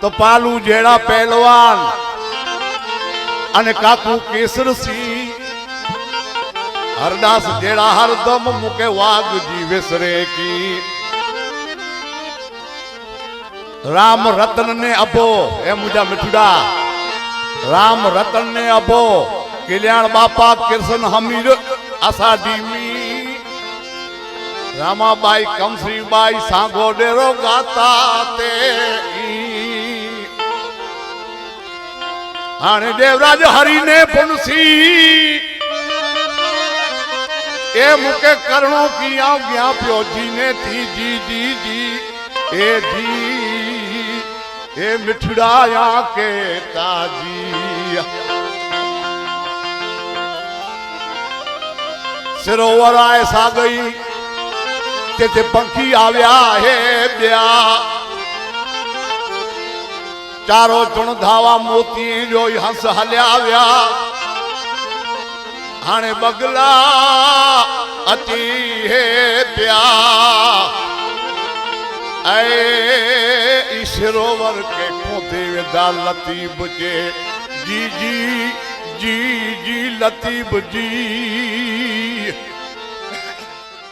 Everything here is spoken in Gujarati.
તો પાલુ જેડા પહેલવાન અને કાકુ કેસરસિંહ હરદાસ જેડા હરદમ મુકે વાઘ જીવેસરે કી રામ રતન ને અભો, એ મુજા મિઠુડા. રામ રતન ને અભો, કલ્યાણ બાપા કિર્શન હમીર આષાઢી મી રામાબાઈ, કમશ્રીબાઈ સાંગો ડેરો ગાતા તે. હાણે દેવરાજ હરીને પુનસી એ મુકે કરણો પિયા ગયા પ્યો જીને થી જી જી જી. એ જી, એ મિઠડાયા કે તાજી. સરોવર આય સા ગઈ કે તે પંખી આવ્યા હે બ્યા. ચારો જણ ધાવા મોતી જોઈ હંસ હલ્યા આવ્યા. હાણે બગલા અતિ હે પ્યા. અય ઈશરોવર કે કોતે વેદા લતીબ કે જી જી જી જી, લતીબ જી.